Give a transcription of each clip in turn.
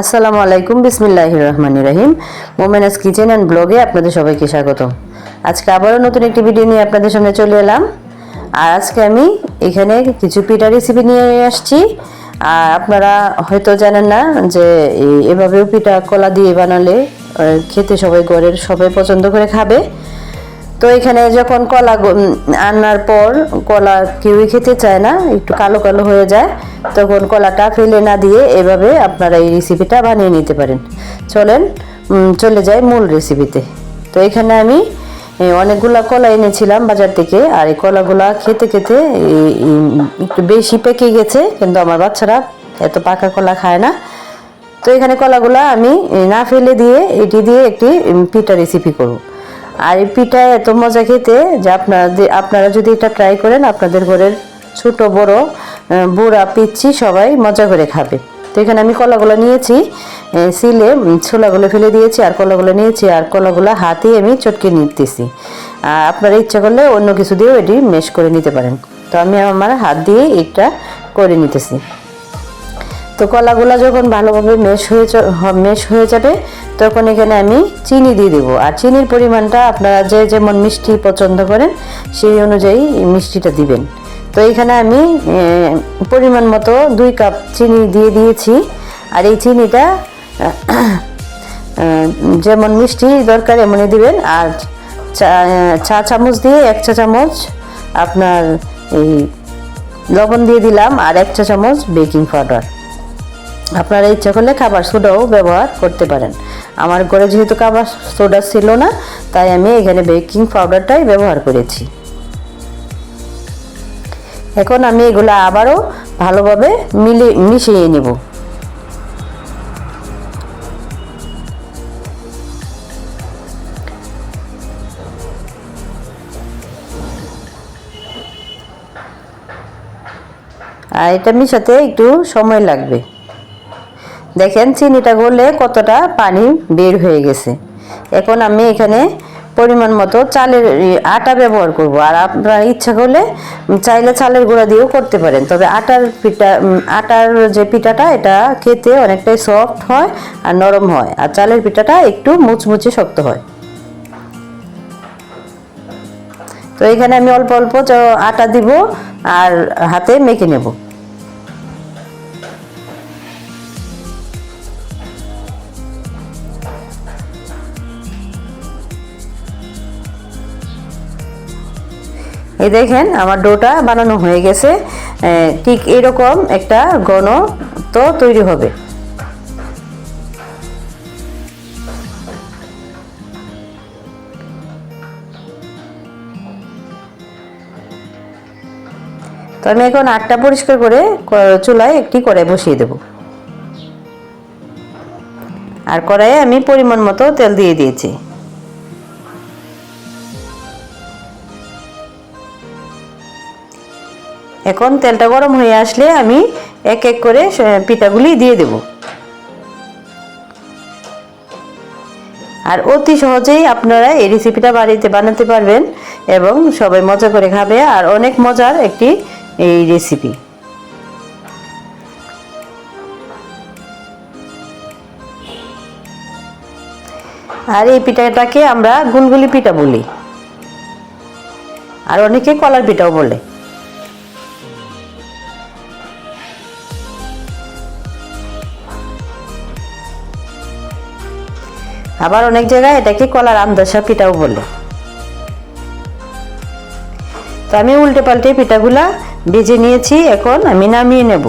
আসসালামু আলাইকুম বিসমিল্লাহ রহমান রাহিম। মোমেনাস কিচেন অ্যান্ড ব্লগে আপনাদের সবাইকে স্বাগত আজকে আবারও নতুন একটি ভিডিও নিয়ে আপনাদের সামনে চলে এলাম। আর আজকে আমি এখানে কিছু পিঠা রেসিপি নিয়ে আসছি। আর আপনারা হয়তো জানেন না যে এভাবেও পিঠা কলা দিয়ে বানালে খেতে সবাই ঘরের সবাই পছন্দ করে খাবে। তো এখানে যখন কলা আনার পর কলা কেউই খেতে চায় না, একটু কালো কালো হয়ে যায়, তখন কলাটা ফেলে না দিয়ে এভাবে আপনারা এই রেসিপিটা বানিয়ে নিতে পারেন। চলেন চলে যাই মূল রেসিপিতে তো এখানে আমি অনেকগুলা কলা এনেছিলাম বাজার থেকে, আর এই কলাগুলা খেতে খেতে একটু বেশি পেকে গেছে, কিন্তু আমার বাচ্চারা এত পাকা কলা খায় না। তো এখানে কলাগুলা আমি না ফেলে দিয়ে এটি দিয়ে একটি পিঠা রেসিপি করব। আর এই পিঠা এত মজা খেতে যে আপনারা আপনারা যদি এটা ট্রাই করেন, আপনাদের ঘরের ছোট, বড় বুড়া, পিচ্ছি সবাই মজা করে খাবে। তো এখানে আমি কলাগুলো নিয়েছি সিলে ছোলাগুলো ফেলে দিয়েছি, আর কলাগুলো নিয়েছি, আর কলাগুলো হাতে আমি চটকে নিতেছি। আর আপনারা ইচ্ছা করলে অন্য কিছু দিয়েও এটি মেশ করে নিতে পারেন। তো আমি আমার হাত দিয়ে এটা করে নিতেছি। তো কলাগুলা যখন ভালোভাবে মেশ হয়ে মেশ হয়ে যাবে তখন এখানে আমি চিনি দিয়ে দেবো। আর চিনির পরিমাণটা আপনারা যে যেমন মিষ্টি পছন্দ করেন, সেই অনুযায়ী মিষ্টিটা দিবেন। তো এখানে আমি পরিমাণ মতো দুই কাপ চিনি দিয়ে দিয়েছি। আর এই চিনিটা যেমন মিষ্টি দরকার এমনই দিবেন। আর চা চামচ দিয়ে এক চা চামচ আপনার এই লবণ দিয়ে দিলাম। আর এক চা চামচ বেকিং পাউডার। আপনারা ইচ্ছা করলে খাবার সোডাও ব্যবহার করতে পারেন। আমার ঘরে যেহেতু খাবার সোডা ছিল না, তাই আমি এখানে বেকিং পাউডারটাই ব্যবহার করেছি। এখন আমি এগুলো আবারও ভালোভাবে মিলে, মিশিয়ে নেব। আর এটা মিশাতে একটু সময় লাগবে। দেখেন, চিনিটা গলে কতটা পানি বের হয়ে গেছে। এখন আমি এখানে পরিমাণ মতো চালের আটা ব্যবহার করব। আর আপনারা ইচ্ছা করলে চাইলে চালের গুঁড়া দিয়েও করতে পারেন। তবে আটার পিঠা আটার যে পিঠাটা, এটা খেতে অনেকটাই সফট হয় আর নরম হয়। আর চালের পিঠাটা একটু মুচমুচে শক্ত হয়। তো এখানে আমি অল্প অল্প আটা দিব আর হাতে মেখে নেব। এই দেখেন, আমার ডোটা বানানো হয়ে গেছে। ঠিক এরকম একটা ঘন তো তৈরি হবে। তো আমি এখন আটটা পরিষ্কার করে চুলায় একটি কড়াই বসিয়ে দেব। আর কড়াইয়ে আমি পরিমাণ মতো তেল দিয়ে দিয়েছি। এখন তেলটা গরম হয়ে আসলে আমি এক এক করে পিঠাগুলি দিয়ে দেব। আর অতি সহজেই আপনারা এই রেসিপিটা বাড়িতে বানাতে পারবেন এবং সবাই মজা করে খাবে, আর অনেক মজার একটি এই রেসিপি আর এই পিঠাটাকে আমরা গুলগুলি পিঠা বলি। আর অনেকে কলার পিঠাও বলে। আবার অনেক জায়গায় এটাকে কলার আমদাসা পিঠাও বলে তো আমি উল্টে পাল্টে পিঠাগুলা ভেজে নিয়েছি, এখন আমি নামিয়ে নেব।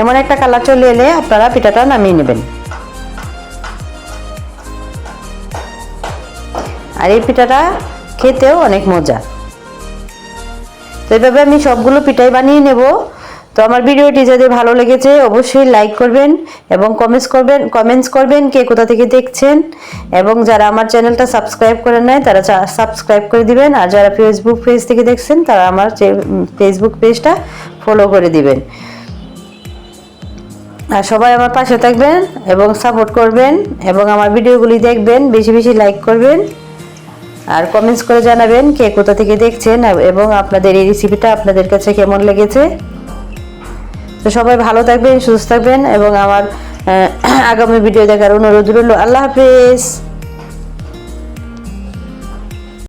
এমন একটা কালার চলে এলে আপনারা পিঠাটা নামিয়ে নেবেন। আর এই পিঠাটা খেতেও অনেক মজা। তো এইভাবে আমি সবগুলো পিঠাই বানিয়ে নেব, তো আমার ভিডিওটি যদি ভালো লেগেছে অবশ্যই লাইক করবেন এবং কমেন্টস করবেন কমেন্টস করবেন কে কোথা থেকে দেখছেন এবং যারা আমার চ্যানেলটা সাবস্ক্রাইব করে নেয় তারা সাবস্ক্রাইব করে দিবেন। আর যারা ফেসবুক পেজ থেকে দেখছেন, তারা আমার ফেসবুক পেজটা ফলো করে দিবেন। আর সবাই আমার পাশে থাকবেন এবং সাপোর্ট করবেন এবং আমার ভিডিওগুলি দেখবেন, বেশি বেশি লাইক করবেন। আর কমেন্টস করে জানাবেন কে কোথা থেকে দেখছেন এবং আপনাদের এই রেসিপিটা আপনাদের কাছে কেমন লেগেছে। তো সবাই ভালো থাকবেন, সুস্থ থাকবেন এবং আমার আগামী ভিডিও দেখার অনুরোধ রইল। আল্লাহ হাফিজ।